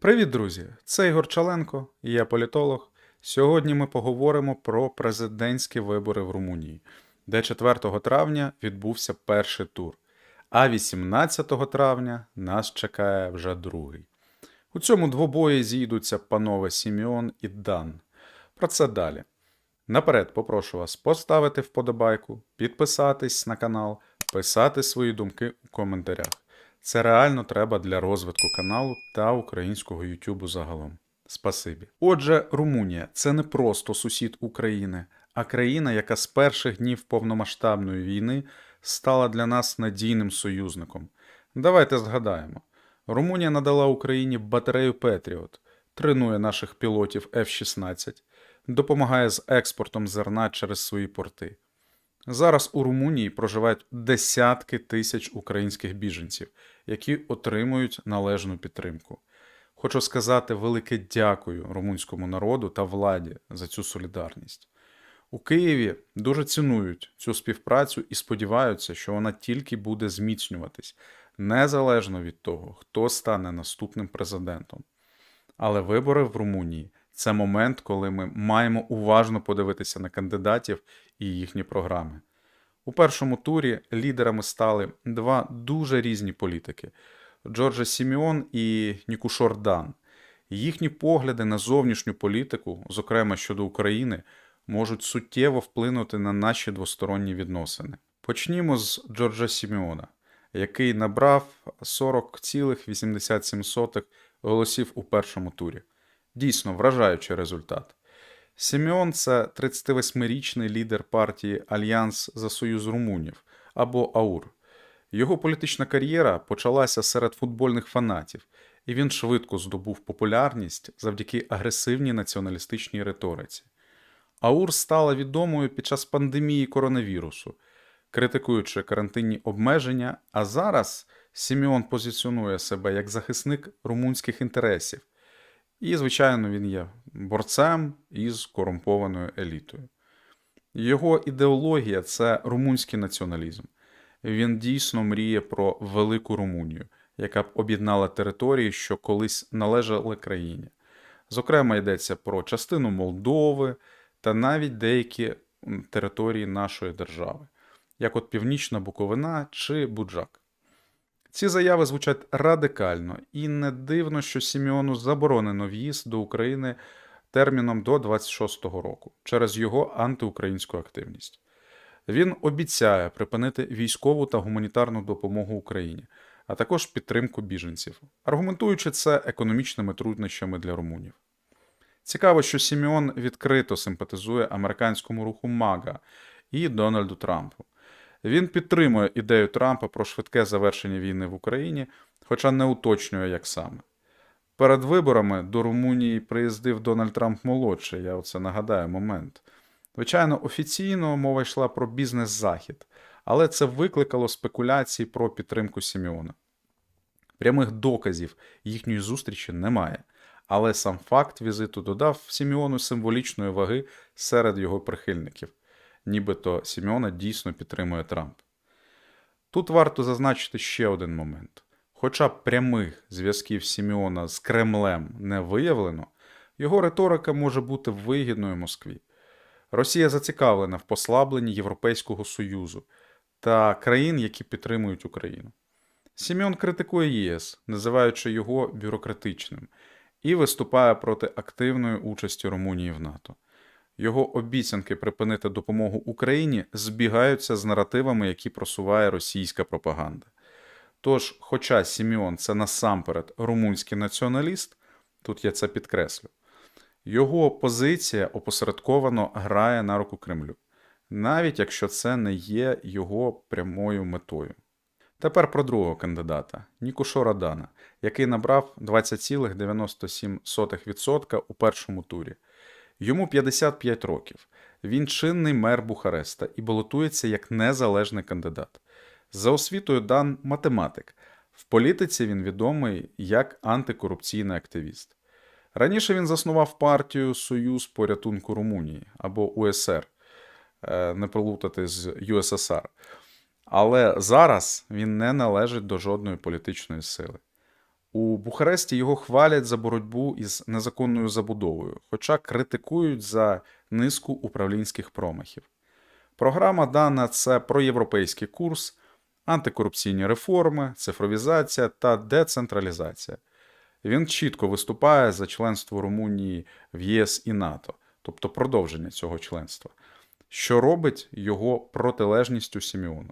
Привіт, друзі! Це Ігор Чаленко, я політолог. Сьогодні ми поговоримо про президентські вибори в Румунії, де 4 травня відбувся перший тур, а 18 травня нас чекає вже другий. У цьому двобої зійдуться панове Сіміон і Дан. Про це далі. Наперед попрошу вас поставити вподобайку, підписатись на канал, писати свої думки у коментарях. Це реально треба для розвитку каналу та українського Ютубу загалом. Спасибі. Отже, Румунія це не просто сусід України, а країна, яка з перших днів повномасштабної війни стала для нас надійним союзником. Давайте згадаємо: Румунія надала Україні батарею Петріот, тренує наших пілотів F-16, допомагає з експортом зерна через свої порти. Зараз у Румунії проживають десятки тисяч українських біженців, які отримують належну підтримку. Хочу сказати велике дякую румунському народу та владі за цю солідарність. У Києві дуже цінують цю співпрацю і сподіваються, що вона тільки буде зміцнюватись, незалежно від того, хто стане наступним президентом. Але вибори в Румунії це момент, коли ми маємо уважно подивитися на кандидатів і їхні програми. У першому турі лідерами стали два дуже різні політики: Джорджа Сіміон і Нікушор Дан. Їхні погляди на зовнішню політику, зокрема щодо України, можуть суттєво вплинути на наші двосторонні відносини. Почнімо з Джорджа Сіміона, який набрав 40,87 голосів у першому турі. Дійсно вражаючий результат. Сімеон це 38-річний лідер партії Альянс за Союз Румунів або АУР. Його політична кар'єра почалася серед футбольних фанатів, і він швидко здобув популярність завдяки агресивній націоналістичній риториці. АУР стала відомою під час пандемії коронавірусу, критикуючи карантинні обмеження, а зараз Сімеон позиціонує себе як захисник румунських інтересів. І, звичайно, він є борцем із корумпованою елітою. Його ідеологія це румунський націоналізм. Він дійсно мріє про велику Румунію, яка б об'єднала території, що колись належали країні. Зокрема, йдеться про частину Молдови та навіть деякі території нашої держави, як от Північна Буковина чи Буджак. Ці заяви звучать радикально, і не дивно, що Сіміону заборонено в'їзд до України терміном до 26-го року через його антиукраїнську активність. Він обіцяє припинити військову та гуманітарну допомогу Україні, а також підтримку біженців, аргументуючи це економічними труднощами для румунів. Цікаво, що Сіміон відкрито симпатизує американському руху Мага і Дональду Трампу. Він підтримує ідею Трампа про швидке завершення війни в Україні, хоча не уточнює, як саме. Перед виборами до Румунії приїздив Дональд Трамп молодший, я оце нагадаю момент. Звичайно, офіційно мова йшла про бізнес-захід, але це викликало спекуляції про підтримку Сіміона. Прямих доказів їхньої зустрічі немає, але сам факт візиту додав Сіміону символічної ваги серед його прихильників нібито Сімеона дійсно підтримує Трамп. Тут варто зазначити ще один момент. Хоча прямих зв'язків Сімеона з Кремлем не виявлено, його риторика може бути вигідною Москві. Росія зацікавлена в послабленні Європейського Союзу та країн, які підтримують Україну. Сімеон критикує ЄС, називаючи його бюрократичним, і виступає проти активної участі Румунії в НАТО. Його обіцянки припинити допомогу Україні збігаються з наративами, які просуває російська пропаганда. Тож, хоча Сіміон це насамперед румунський націоналіст, тут я це підкреслю, його позиція опосередковано грає на руку Кремлю, навіть якщо це не є його прямою метою. Тепер про другого кандидата Нікушора Дана, який набрав 20,97% у першому турі. Йому 55 років. Він чинний мер Бухареста і балотується як незалежний кандидат. За освітою дан математик. В політиці він відомий як антикорупційний активіст. Раніше він заснував партію Союз порятунку Румунії або УСР, е, не плутати з ЮССР. Але зараз він не належить до жодної політичної сили. У Бухаресті його хвалять за боротьбу із незаконною забудовою, хоча критикують за низку управлінських промахів. Програма дана це проєвропейський курс, антикорупційні реформи, цифровізація та децентралізація. Він чітко виступає за членство Румунії в ЄС і НАТО, тобто продовження цього членства, що робить його протилежністю Сіміону.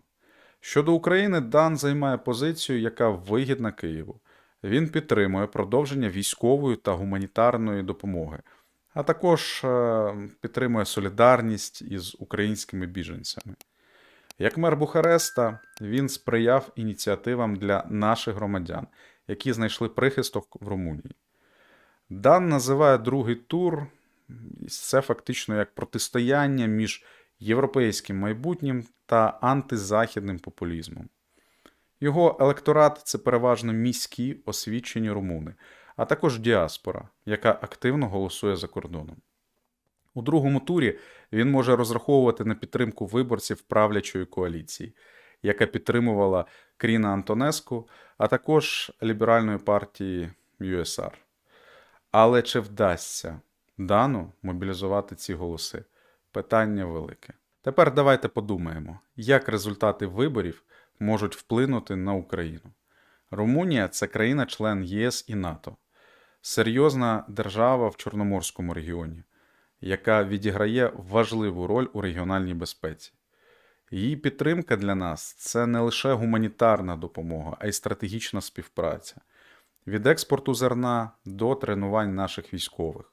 Щодо України, Дан займає позицію, яка вигідна Києву. Він підтримує продовження військової та гуманітарної допомоги, а також е, підтримує солідарність із українськими біженцями. Як мер Бухареста, він сприяв ініціативам для наших громадян, які знайшли прихисток в Румунії. Дан називає другий тур це фактично як протистояння між європейським майбутнім та антизахідним популізмом. Його електорат це переважно міські освічені румуни, а також діаспора, яка активно голосує за кордоном. У другому турі він може розраховувати на підтримку виборців правлячої коаліції, яка підтримувала Кріна Антонеску, а також ліберальної партії USR. Але чи вдасться Дану мобілізувати ці голоси? Питання велике. Tепер давайте подумаємо, як результати виборів можуть вплинути на Україну. Румунія це країна-член ЄС і НАТО, серйозна держава в Чорноморському регіоні, яка відіграє важливу роль у регіональній безпеці. Її підтримка для нас це не лише гуманітарна допомога, а й стратегічна співпраця від експорту зерна до тренувань наших військових.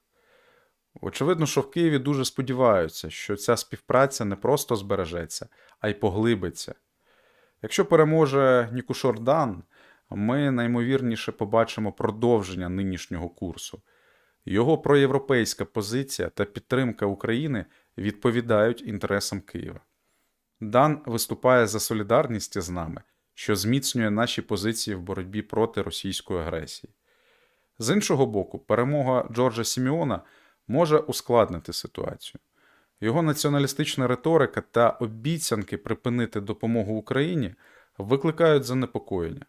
Очевидно, що в Києві дуже сподіваються, що ця співпраця не просто збережеться, а й поглибиться. Якщо переможе Нікушордан, ми наймовірніше побачимо продовження нинішнього курсу. Його проєвропейська позиція та підтримка України відповідають інтересам Києва. Дан виступає за солідарність з нами, що зміцнює наші позиції в боротьбі проти російської агресії. З іншого боку, перемога Джорджа Сіміона може ускладнити ситуацію. Його націоналістична риторика та обіцянки припинити допомогу Україні викликають занепокоєння.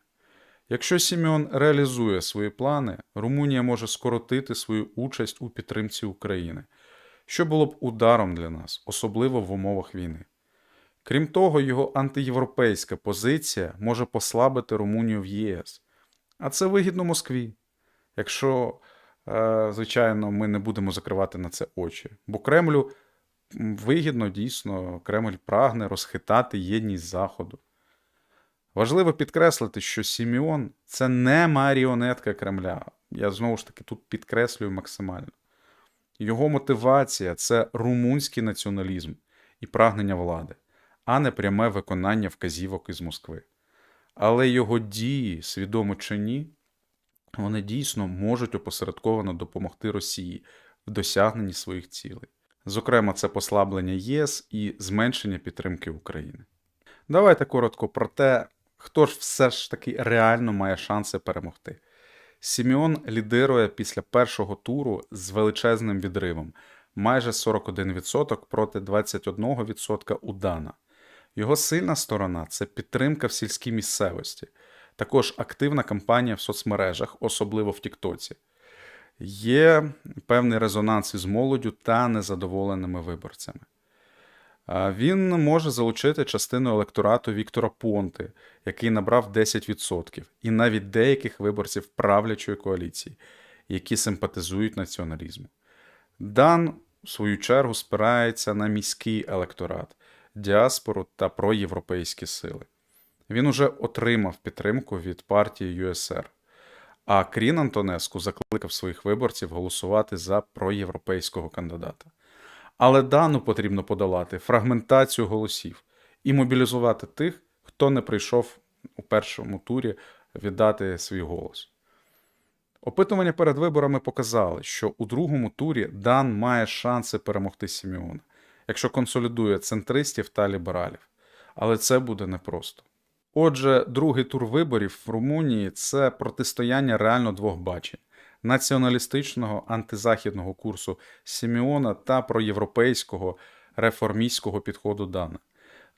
Якщо Сімеон реалізує свої плани, Румунія може скоротити свою участь у підтримці України, що було б ударом для нас, особливо в умовах війни. Крім того, його антиєвропейська позиція може послабити Румунію в ЄС, а це вигідно Москві, якщо, е, звичайно, ми не будемо закривати на це очі. Бо Кремлю вигідно дійсно Кремль прагне розхитати єдність Заходу. Важливо підкреслити, що Сіміон це не маріонетка Кремля. Я знову ж таки тут підкреслюю максимально. Його мотивація це румунський націоналізм і прагнення влади, а не пряме виконання вказівок із Москви. Але його дії, свідомо чи ні, вони дійсно можуть опосередковано допомогти Росії в досягненні своїх цілей. Зокрема, це послаблення ЄС і зменшення підтримки України. Давайте коротко про те, хто ж все ж таки реально має шанси перемогти. Сіміон лідирує після першого туру з величезним відривом майже 41% проти 21% у Дана. Його сильна сторона це підтримка в сільській місцевості, також активна кампанія в соцмережах, особливо в Тіктоці. Є певний резонанс із молоддю та незадоволеними виборцями. Він може залучити частину електорату Віктора Понти, який набрав 10%, і навіть деяких виборців правлячої коаліції, які симпатизують націоналізму. Дан, в свою чергу, спирається на міський електорат, діаспору та проєвропейські сили. Він уже отримав підтримку від партії ЮСР. А Крін Антонеску закликав своїх виборців голосувати за проєвропейського кандидата. Але дану потрібно подолати фрагментацію голосів і мобілізувати тих, хто не прийшов у першому турі віддати свій голос. Опитування перед виборами показали, що у другому турі Дан має шанси перемогти Сіміона, якщо консолідує центристів та лібералів. Але це буде непросто. Отже, другий тур виборів в Румунії це протистояння реально двох бачень націоналістичного антизахідного курсу Сіміона та проєвропейського реформістського підходу Дана.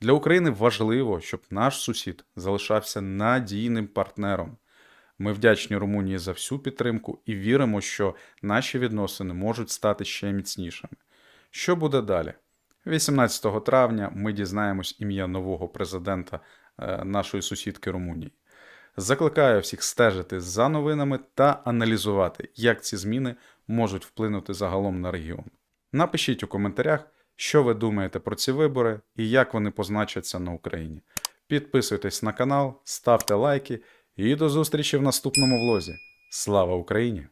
Для України важливо, щоб наш сусід залишався надійним партнером, Ми вдячні Румунії за всю підтримку і віримо, що наші відносини можуть стати ще міцнішими. Що буде далі? 18 травня ми дізнаємось ім'я нового президента нашої сусідки Румунії. Закликаю всіх стежити за новинами та аналізувати, як ці зміни можуть вплинути загалом на регіон. Напишіть у коментарях, що ви думаєте про ці вибори і як вони позначаться на Україні. Підписуйтесь на канал, ставте лайки і до зустрічі в наступному влозі. Слава Україні!